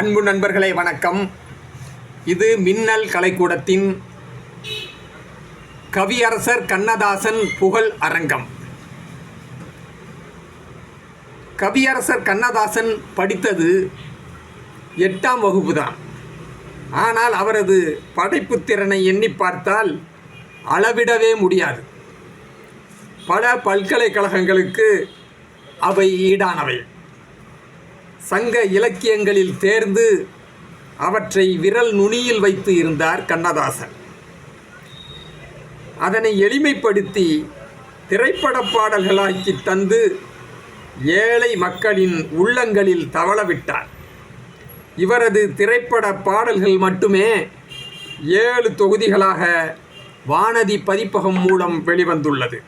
அன்பு நண்பர்களே வணக்கம். இது மின்னல் கலைக்கூடத்தின் கவியரசர் கண்ணதாசன் புகழ் அரங்கம். கவியரசர் கண்ணதாசன் படித்தது எட்டாம் வகுப்பு தான் ஆனால் அவரது படைப்புத் திறனை எண்ணி பார்த்தால் அளவிடவே முடியாது. பல பல்கலைக்கழகங்களுக்கு அவை ஈடானவை. சங்க இலக்கியங்களில் தேர்ந்து அவற்றை விரல் நுனியில் வைத்து இருந்தார் கண்ணதாசன். அதனை எளிமைப்படுத்தி திரைப்பட பாடல்களாக்கி தந்து ஏழை மக்களின் உள்ளங்களில் தவளவிட்டார். இவரது திரைப்பட பாடல்கள் மட்டுமே ஏழு தொகுதிகளாக வானதி பதிப்பகம் மூலம் வெளிவந்துள்ளது.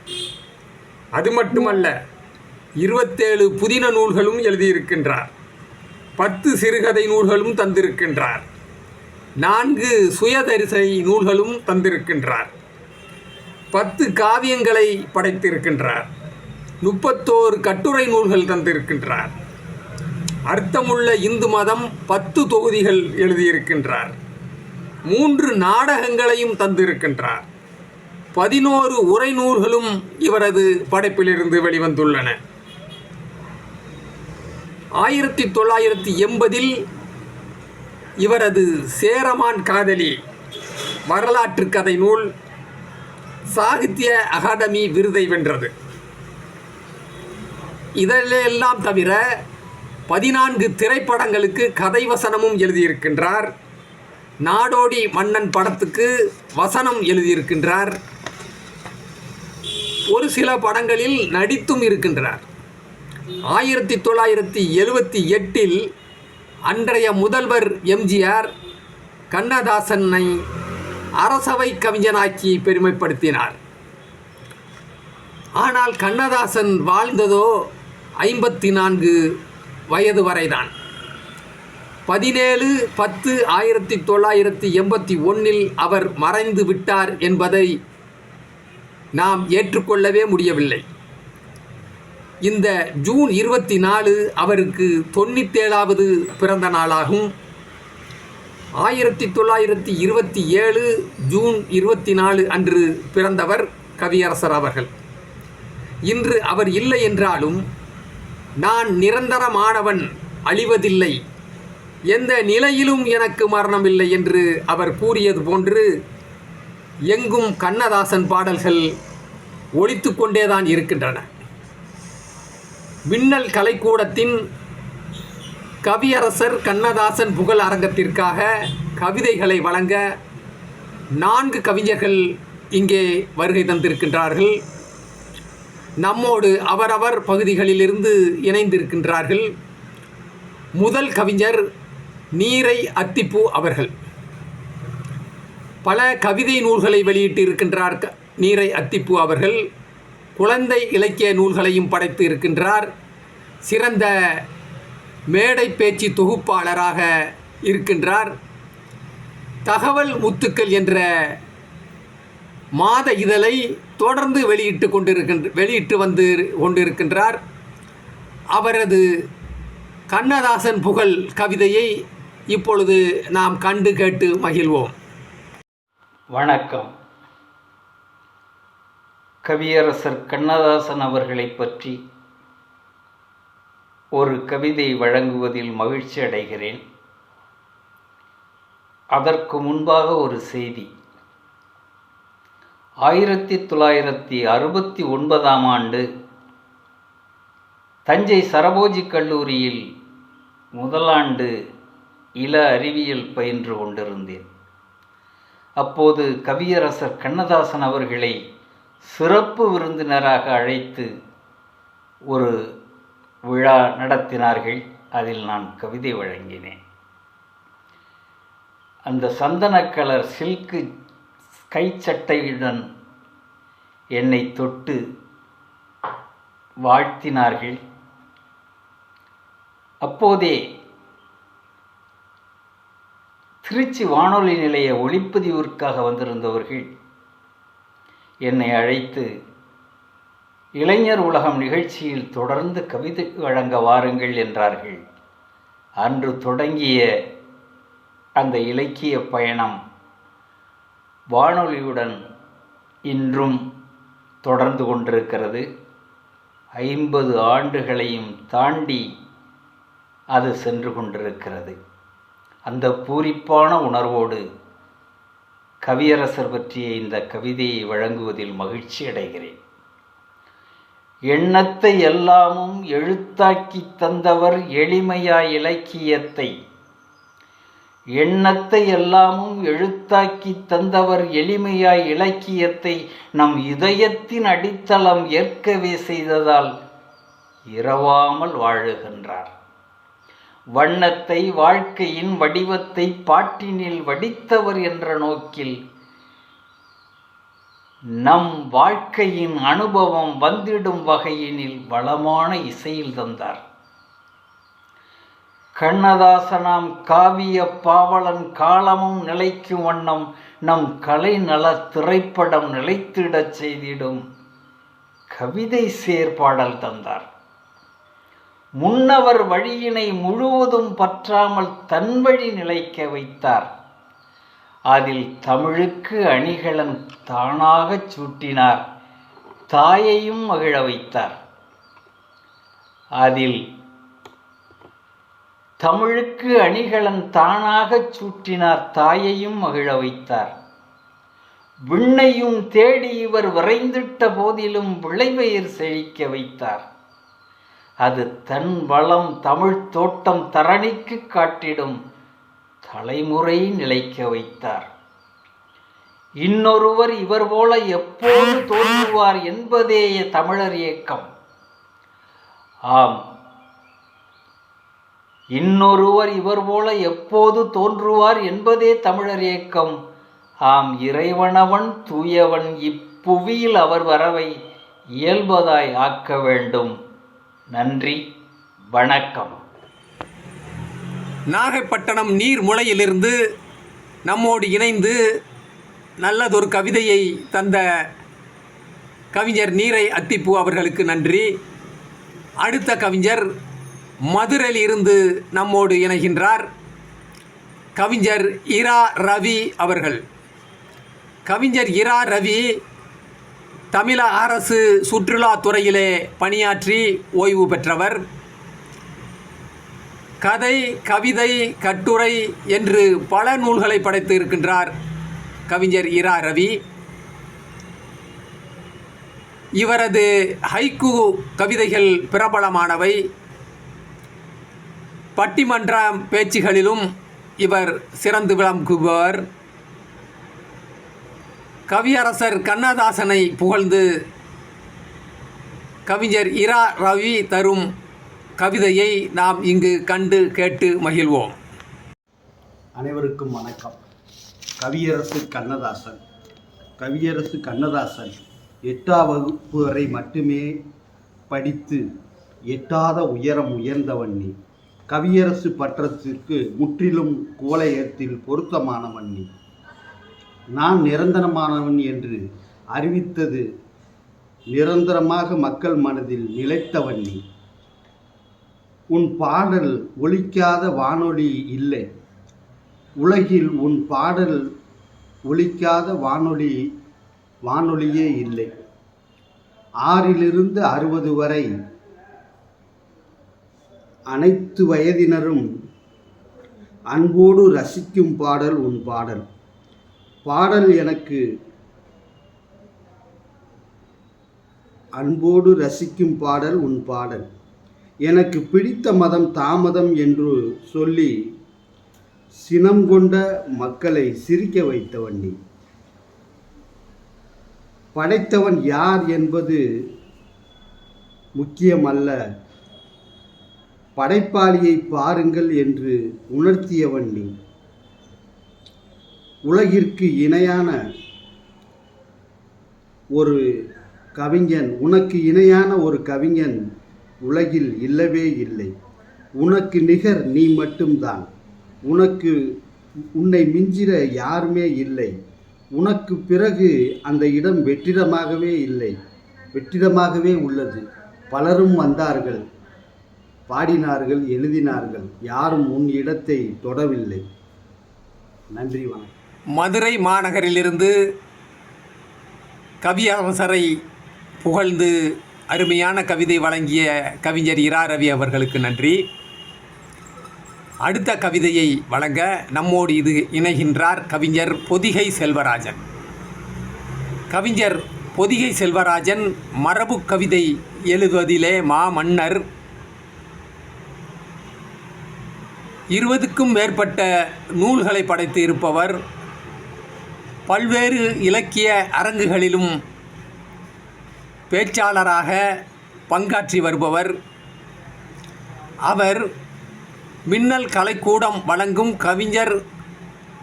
அது மட்டுமல்ல இருபத்தேழு புதின நூல்களும் எழுதியிருக்கின்றார். பத்து சிறுகதை நூல்களும் தந்திருக்கின்றார். நான்கு சுயதரிசை நூல்களும் தந்திருக்கின்றார். பத்து காவியங்களை படைத்திருக்கின்றார். முப்பத்தோரு கட்டுரை நூல்கள் தந்திருக்கின்றார். அர்த்தமுள்ள இந்து மதம் பத்து தொகுதிகள் எழுதியிருக்கின்றார். மூன்று நாடகங்களையும் தந்திருக்கின்றார். பதினோரு உரை நூல்களும் இவரது படைப்பிலிருந்து வெளிவந்துள்ளன. ஆயிரத்தி தொள்ளாயிரத்தி எண்பதில் இவரது சேரமான் காதலி வரலாற்று கதை நூல் சாகித்ய அகாடமி விருதை வென்றது. இதிலெல்லாம் தவிர பதினான்கு திரைப்படங்களுக்கு கதை வசனமும் எழுதியிருக்கின்றார். நாடோடி மன்னன் படத்துக்கு வசனம் எழுதியிருக்கின்றார். ஒரு சில படங்களில் நடித்தும் இருக்கின்றார். ஆயிரத்தி தொள்ளாயிரத்தி எழுபத்தி எட்டில் அன்றைய முதல்வர் எம்ஜிஆர் கண்ணதாசனை அரசவை கவிஞனாக்கி பெருமைப்படுத்தினார். ஆனால் கண்ணதாசன் வாழ்ந்ததோ ஐம்பத்தி நான்கு வயது வரைதான். பதினேழு பத்து ஆயிரத்தி தொள்ளாயிரத்தி எண்பத்தி ஒன்றில் அவர் மறைந்து விட்டார் என்பதை நாம் ஏற்றுக்கொள்ளவே முடியவில்லை. இந்த ஜூன் இருபத்தி நாலு அவருக்கு தொண்ணூத்தேழாவது பிறந்த நாளாகும். ஆயிரத்தி தொள்ளாயிரத்தி இருபத்தி ஏழு ஜூன் இருபத்தி நாலு அன்று பிறந்தவர் கவியரசர் அவர்கள். இன்று அவர் இல்லை என்றாலும் நான் நிரந்தரமானவன் அழிவதில்லை. எந்த நிலையிலும் எனக்கு மரணமில்லை என்று அவர் கூறியது போன்று எங்கும் கண்ணதாசன் பாடல்கள் ஒழித்து கொண்டேதான் இருக்கின்றன. மின்னல் கலைக்கூடத்தின் கவியரசர் கண்ணதாசன் புகழ் அரங்கத்திற்காக கவிதைகளை வழங்க நான்கு கவிஞர்கள் இங்கே வருகை தந்திருக்கின்றார்கள். நம்மோடு அவரவர் பகுதிகளிலிருந்து இணைந்திருக்கின்றார்கள். முதல் கவிஞர் நீரை அத்திப்பூ அவர்கள். பல கவிதை நூல்களை வெளியிட்டு இருக்கின்றார் க- நீரை அத்திப்பூ அவர்கள். குழந்தை இலக்கிய நூல்களையும் படைத்து இருக்கின்றார். சிறந்த மேடை பேச்சு தொகுப்பாளராக இருக்கின்றார். தகவல் முத்துக்கள் என்ற மாத இதழை தொடர்ந்து வெளியிட்டு கொண்டிருக்கின்ற வெளியிட்டு வந்து கொண்டிருக்கின்றார். அவரது கண்ணதாசன் புகழ் கவிதையை இப்பொழுது நாம் கண்டு கேட்டு மகிழ்வோம். வணக்கம். கவியரசர் கண்ணதாசன் அவர்களை பற்றி ஒரு கவிதை வழங்குவதில் மகிழ்ச்சி அடைகிறேன். அதற்கு முன்பாக ஒரு செய்தி. ஆயிரத்தி தொள்ளாயிரத்தி அறுபத்தி ஒன்பதாம் ஆண்டு தஞ்சை சரபோஜி கல்லூரியில் முதலாண்டு இள அறிவியல் பயின்று கொண்டிருந்தேன். அப்போது கவியரசர் கண்ணதாசன் அவர்களை சிறப்பு விருந்தினராக அழைத்து ஒரு விழா நடத்தினார்கள். அதில் நான் கவிதை வழங்கினேன். அந்த சந்தன கலர் சில்கு கைச்சட்டையுடன் என்னை தொட்டு வாழ்த்தினார்கள். அப்போதே திருச்சி வானொலி நிலைய ஒளிப்பதிவிற்காக வந்திருந்தவர்கள் என்னை அழைத்து இளைஞர் உலகம் நிகழ்ச்சியில் தொடர்ந்து கவிதை வழங்க வாருங்கள் என்றார்கள். அன்று தொடங்கிய அந்த இலக்கிய பயணம் வானொலியுடன் இன்றும் தொடர்ந்து கொண்டிருக்கிறது. ஐம்பது ஆண்டுகளையும் தாண்டி அது சென்று கொண்டிருக்கிறது. அந்த பூரிப்பான உணர்வோடு கவியரசர் பற்றிய இந்த கவிதையை வழங்குவதில் மகிழ்ச்சி அடைகிறேன். எண்ணத்தை எல்லாமும் எழுத்தாக்கி தந்தவர் எளிமையாய் இலக்கியத்தை. எண்ணத்தை எல்லாமும் எழுத்தாக்கி தந்தவர் எளிமையாய் இலக்கியத்தை நம் இதயத்தின் அடித்தளம் ஏற்கவே செய்ததால் இரவாமல் வாழுகின்றார். வண்ணத்தை வாழ்க்கையின் வடிவத்தை பாட்டினில் வடித்தவர் என்ற நோக்கில் நம் வாழ்க்கையின் அனுபவம் வந்திடும் வகையினில் வளமான இசையில் தந்தார். கண்ணதாசனாம் காவிய பாவலன் காலமும் நிலைக்கும் வண்ணம் நம் கலை நல திரைப்படம் நிலைத்திடச் செய்திடும் கவிதை சேர்பாடல் தந்தார். முன்னவர் வழியினை முழுவதும் பற்றாமல் தன் வழி நிலைக்க வைத்தார். அதில் தமிழுக்கு அணிகலன் தானாகச் சூட்டினார். தாயையும் மகிழ வைத்தார். அதில் தமிழுக்கு அணிகலன் தானாகச் சூட்டினார். தாயையும் மகிழ வைத்தார். விண்ணையும் தேடி இவர் விரைந்திட்ட போதிலும் விளைவயிர் செழிக்க வைத்தார். அது தன் வளம் தமிழ் தோட்டம் தரணிக்கு காட்டிடும் தலைமுறை நிலைக்க வைத்தார். இன்னொருவர் இவர் போல எப்போது தோன்றுவார் என்பதே தமிழர் இயக்கம். ஆம். இன்னொருவர் இவர் போல எப்போது தோன்றுவார் என்பதே தமிழர் இயக்கம். ஆம் இறைவனவன் தூயவன் இப்புவியில் அவர் வரவை இயல்பதாய் ஆக்க வேண்டும். நன்றி வணக்கம். நாகைப்பட்டினம் நீர்முளையிலிருந்து நம்மோடு இணைந்து நல்லதொரு கவிதையை தந்த கவிஞர் நீரை அத்திப்பூ அவர்களுக்கு நன்றி. அடுத்த கவிஞர் மதுரையில் இருந்து நம்மோடு இணைகின்றார் கவிஞர் இரா ரவி அவர்கள். கவிஞர் இரா ரவி தமிழ அரசு சுற்றுலாத்துறையிலே பணியாற்றி ஓய்வு பெற்றவர். கதை கவிதை கட்டுரை என்று பல நூல்களை படைத்து இருக்கின்றார் கவிஞர் இரா ரவி. இவரது ஹைக்கு கவிதைகள் பிரபலமானவை. பட்டிமன்ற பேச்சுகளிலும் இவர் சிறந்து விளங்குபவர். கவியரசர் கண்ணதாசனை புகழ்ந்து கவிஞர் இரா ரவி தரும் கவிதையை நாம் இங்கு கண்டு கேட்டு மகிழ்வோம். அனைவருக்கும் வணக்கம். கவியரசு கண்ணதாசன். கவியரசு கண்ணதாசன் எட்டாம் வகுப்பு வரை மட்டுமே படித்து எட்டாத உயரம் உயர்ந்தவன் நீ. கவியரசு பட்டத்திற்கு முற்றிலும் கோலையத்தில் பொருத்தமானவன் நீ. நான் நிரந்தரமானவன் என்று அறிவித்தது நிரந்தரமாக மக்கள் மனதில் நிலைத்தவன் நீ. உன் பாடல் ஒழிக்காத வானொலி இல்லை. உலகில் உன் பாடல் ஒழிக்காத வானொலி வானொலியே இல்லை. ஆறிலிருந்து அறுபது வரை அனைத்து வயதினரும் அன்போடு ரசிக்கும் பாடல் உன் பாடல். பாடல் எனக்கு அன்போடு ரசிக்கும் பாடல் உன் பாடல். எனக்கு பிடித்த மதம் தாமதம் என்று சொல்லி சினம் கொண்ட மக்களை சிரிக்க வைத்தவன் நீ. படைத்தவன் யார் என்பது முக்கியமல்ல. படைப்பாளியை பாருங்கள் என்று உணர்த்தியவன் நீ. உலகிற்கு இணையான ஒரு கவிஞன் உனக்கு இணையான ஒரு கவிஞன் உலகில் இல்லவே இல்லை. உனக்கு நிகர் நீ மட்டும்தான். உனக்கு உன்னை மிஞ்சிற யாருமே இல்லை. உனக்கு பிறகு அந்த இடம் வெற்றிடமாகவே இல்லை. வெற்றிடமாகவே உள்ளது. பலரும் வந்தார்கள். பாடினார்கள் எழுதினார்கள். யாரும் உன் இடத்தை தொடவில்லை. நன்றி வணக்கம். மதுரை மாநகரிலிருந்து கவியரசரை புகழ்ந்து அருமையான கவிதை வழங்கிய கவிஞர் இரா ரவி அவர்களுக்கு நன்றி. அடுத்த கவிதையை வழங்க நம்மோடு இது இணைகின்றார் கவிஞர் பொதிகை செல்வராஜன். கவிஞர் பொதிகை செல்வராஜன் மரபு கவிதை எழுதுவதிலே மா மன்னர் இருபதுக்கும் மேற்பட்ட நூல்களை படைத்து இருப்பவர் பல்வேறு இலக்கிய அரங்குகளிலும் பேச்சாளராக பங்காற்றி வருபவர். அவர் மின்னல் கலைக்கூடம் வழங்கும் கவிஞர்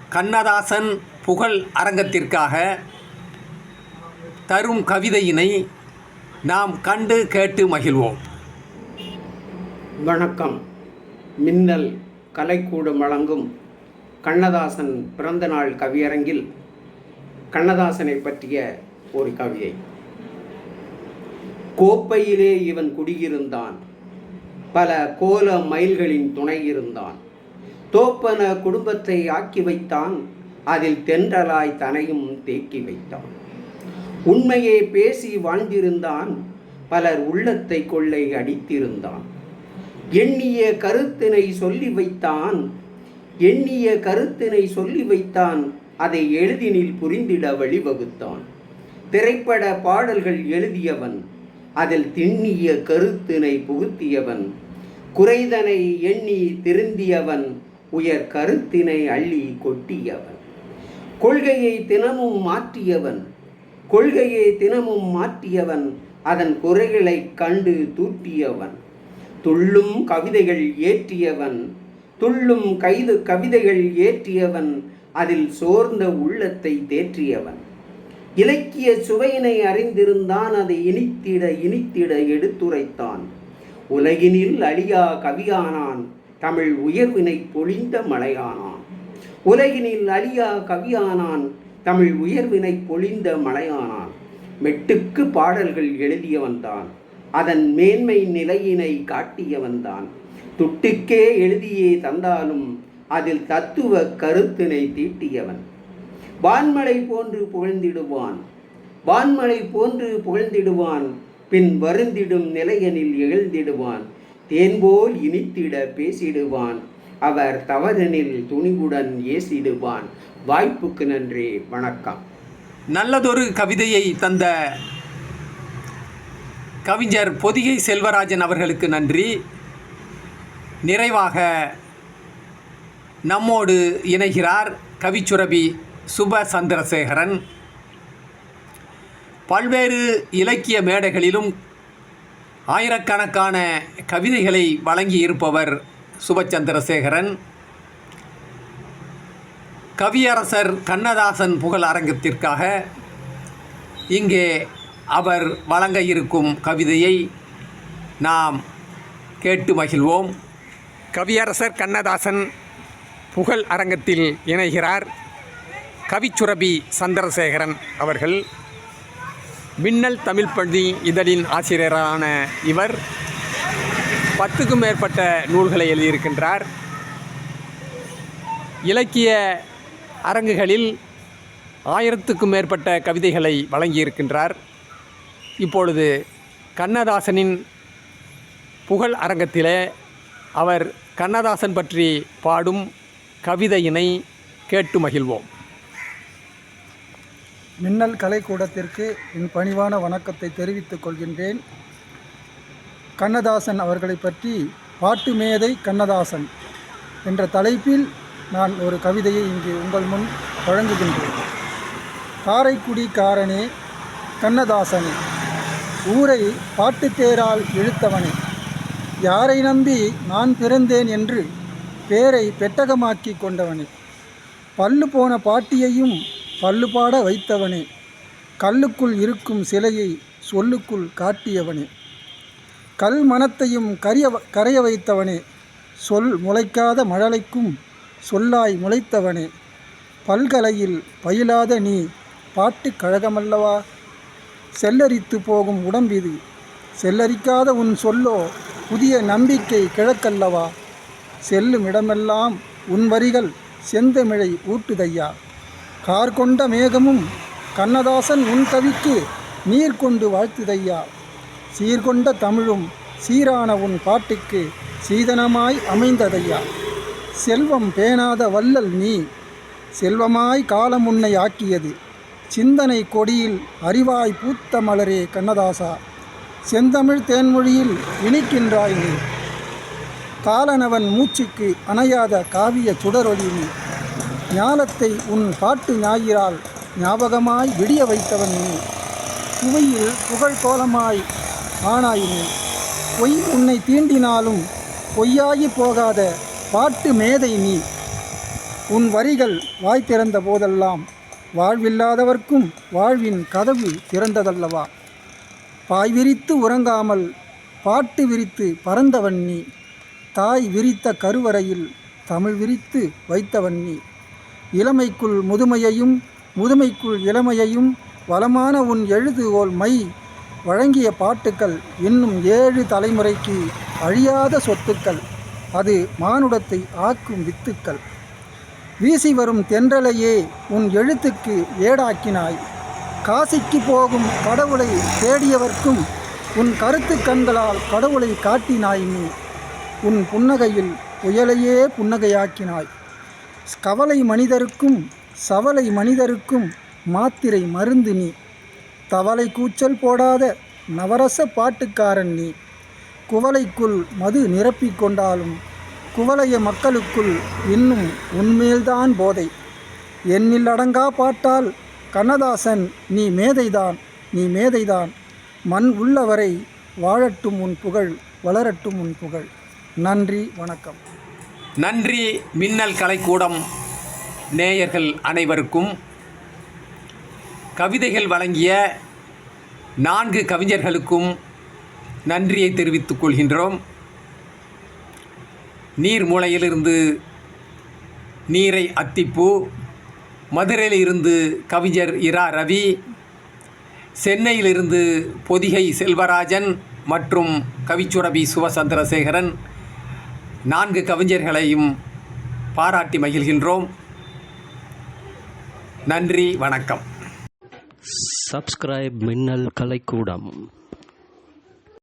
கண்ணதாசன் புகழ் அரங்கத்திற்காக தரும் கவிதையினை நாம் கண்டு கேட்டு மகிழ்வோம். வணக்கம். மின்னல் கலைக்கூடம் வழங்கும் கண்ணதாசன் பிறந்தநாள் கவியரங்கில் கண்ணதாசனை பற்றிய ஒரு கவிதை கோப்பையிலே இவன் குடியிருந்தான். பல கோல மைல்களின் துணை இருந்தான். தோப்பன குடும்பத்தை ஆக்கி வைத்தான். அதில் தென்றலாய் தனையும் தேக்கி வைத்தான். உண்மையே பேசி வாழ்ந்திருந்தான். பலர் உள்ளத்தை கொள்ளை அடித்திருந்தான். எண்ணிய கருத்தினை சொல்லி வைத்தான். எண்ணிய கருத்தினை சொல்லி வைத்தான். அதை எளிதினில் புரிந்திட வழிவகுத்தான். திரைப்பட பாடல்கள் எழுதியவன் அதில் திண்ணிய கருத்தினை புகுத்தியவன் குறைதனை எண்ணி திருந்தியவன் உயர் கருத்தினை அள்ளி கொட்டியவன். கொள்கையை தினமும் மாற்றியவன் கொள்கையை தினமும் மாற்றியவன் அதன் குறைகளைக் கண்டு தூட்டியவன் துள்ளும் கவிதைகள் ஏற்றியவன் துள்ளும் கைது கவிதைகள் ஏற்றியவன் அதில் சோர்ந்த உள்ளத்தை தேற்றியவன். இலக்கிய சுவையினை அறிந்திருந்தான் அதை இனித்திட இனித்திட எடுத்துரைத்தான். உலகினில் அழியா கவியானான் தமிழ் உயர்வினை பொழிந்த மலையானான். உலகினில் அழியா கவியானான் தமிழ் உயர்வினை பொழிந்த மலையானான். மெட்டுக்கு பாடல்கள் எழுதியவன்தான் அதன் மேன்மை நிலையினை காட்டியவன்தான். துட்டுக்கே எழுதியே தந்தாலும் அதில் தத்துவ கருத்தினை தீட்டியவன். வான்மலை போன்று புகழ்ந்திடுவான். வான்மலை போன்று புகழ்ந்திடுவான். பின் வருந்திடும் நிலையனில் எழுந்திடுவான். தேன்போல் இனித்திட பேசிடுவான். அவர் தவறனில் துணிவுடன் ஏசிடுவான். வாய்ப்புக்கு நன்றி வணக்கம். நல்லதொரு கவிதையை தந்த கவிஞர் பொதிகை செல்வராஜன் அவர்களுக்கு நன்றி. நிறைவாக நம்மோடு இணைகிறார் கவிச்சுரபி சுப சந்திரசேகரன் பல்வேறு இலக்கிய மேடைகளிலும் ஆயிரக்கணக்கான கவிதைகளை வழங்கி இருப்பவர் சுபச்சந்திரசேகரன். கவியரசர் கண்ணதாசன் புகழ் அரங்கத்திற்காக இங்கே அவர் வழங்க இருக்கும் கவிதையை நாம் கேட்டு மகிழ்வோம். கவியரசர் கண்ணதாசன் புகழ் அரங்கத்தில் இணைகிறார் கவிச்சுரபி சந்திரசேகரன் அவர்கள். மின்னல் தமிழ் பள்ளி இதழின் ஆசிரியரான இவர். பத்துக்கும் மேற்பட்ட நூல்களை எழுதியிருக்கின்றார். இலக்கிய அரங்குகளில் ஆயிரத்துக்கும் மேற்பட்ட கவிதைகளை வழங்கியிருக்கின்றார். இப்பொழுது கண்ணதாசனின் புகழ் அரங்கத்திலே அவர் கண்ணதாசன் பற்றி பாடும் கவிதையினை கேட்டு மகிழ்வோம். மின்னல் கலைக்கூடத்திற்கு என் பணிவான வணக்கத்தை தெரிவித்துக் கொள்கின்றேன். கண்ணதாசன் அவர்களை பற்றி பாட்டு மேதை கண்ணதாசன் என்ற தலைப்பில் நான் ஒரு கவிதையை இங்கு உங்கள் முன் வழங்குகின்றேன். காரைக்குடி காரனே கண்ணதாசனே ஊரை பாட்டுத்தேரால் இழுத்தவனே யாரை நம்பி நான் பிறந்தேன் என்று பேரை பெட்டகமாக்கி கொண்டவனே. பல்லு போன பாட்டியையும் பல்லு பாட வைத்தவனே. கல்லுக்குள் இருக்கும் சிலையை சொல்லுக்குள் காட்டியவனே. கல் மனத்தையும் கரிய கரைய வைத்தவனே. சொல் முளைக்காத மழலைக்கும் சொல்லாய் முளைத்தவனே. பல்கலையில் பயிலாத நீ பாட்டு கழகமல்லவா? செல்லரித்து போகும் உடம்பிது. செல்லரிக்காத உன் சொல்லோ புதிய நம்பிக்கை கிழக்கல்லவா? செல்லும் இடமெல்லாம் உன் வரிகள் செந்தமிழை ஊட்டுதையா? கார் கொண்ட மேகமும் கண்ணதாசன் உன் கவிக்கு நீர் கொண்டு வாழ்த்துதையா? சீர்கொண்ட தமிழும் சீரான உன் பாட்டுக்கு சீதனமாய் அமைந்ததையா? செல்வம் பேணாத வல்லல் நீ செல்வமாய் காலம் உன்னை ஆக்கியது. சிந்தனை கொடியில் அறிவாய் பூத்த மலரே கண்ணதாசா. செந்தமிழ் தேன்மொழியில் இனிக்கின்றாய் நீ. காலனவன் மூச்சுக்கு அணையாத காவிய சுடரொளி நீ ஞானத்தை உன் பாட்டு ஞாயிறால் ஞாபகமாய் விடிய வைத்தவன் நீ. புவியில் புகழ் கோலமாய் ஆனாய் நீ பொய் உன்னை தீண்டினாலும் பொய்யாகி போகாத பாட்டு மேதை நீ. உன் வரிகள் வாய் திறந்த போதெல்லாம் வாழ்வில்லாதவர்க்கும் வாழ்வின் கதவு திறந்ததல்லவா. பாய் விரித்து உறங்காமல் பாட்டு விரித்து பறந்தவன் நீ. தாய் விரித்த கருவறையில் தமிழ் விரித்து வைத்தவன் நீ. இளமைக்குள் முதுமையையும் முதுமைக்குள் இளமையையும் வளமான உன் எழுதுகோல் மை. வழங்கிய பாட்டுக்கள் இன்னும் ஏழு தலைமுறைக்கு அழியாத சொத்துக்கள். அது மானுடத்தை ஆக்கும் வித்துக்கள். வீசி வரும் தென்றலையே உன் எழுத்துக்கு ஏடாக்கினாய். காசிக்கு போகும் கடவுளை தேடியவர்க்கும் உன் கருத்து கண்களால் கடவுளை காட்டினாய் நீ. உன் புன்னகையில் புயலையே புன்னகையாக்கினாய். கவலை மனிதருக்கும் சவலை மனிதருக்கும் மாத்திரை மருந்து நீ. தவளை கூச்சல் போடாத நவரச பாட்டுக்காரன் நீ. குவளைக்குள் மது நிரப்பிக் கொண்டாலும் குவளைய மக்களுக்குள் இன்னும் உன்மேல்தான் போதை. எண்ணில் அடங்கா பாட்டால் கண்ணதாசன் நீ மேதைதான் நீ மேதைதான். மண் உள்ளவரை வாழட்டும் உன் புகழ் வளரட்டும் உன் புகழ். நன்றி வணக்கம். நன்றி மின்னல் கலைக்கூடம் நேயர்கள் அனைவருக்கும். கவிதைகள் வழங்கிய நான்கு கவிஞர்களுக்கும் நன்றியை தெரிவித்துக் கொள்கின்றோம். நீர்மூலையிலிருந்து நீரை அத்திப்பூ மதுரையிலிருந்து கவிஞர் இரா ரவி சென்னையிலிருந்து பொதிகை செல்வராஜன் மற்றும் கவிச்சுரபி சிவசந்திரசேகரன் நான்கு கவிஞர்களையும் பாராட்டி மகிழ்கின்றோம். நன்றி வணக்கம். சப்ஸ்கிரைப் மின்னல் கலைக்கூடம்.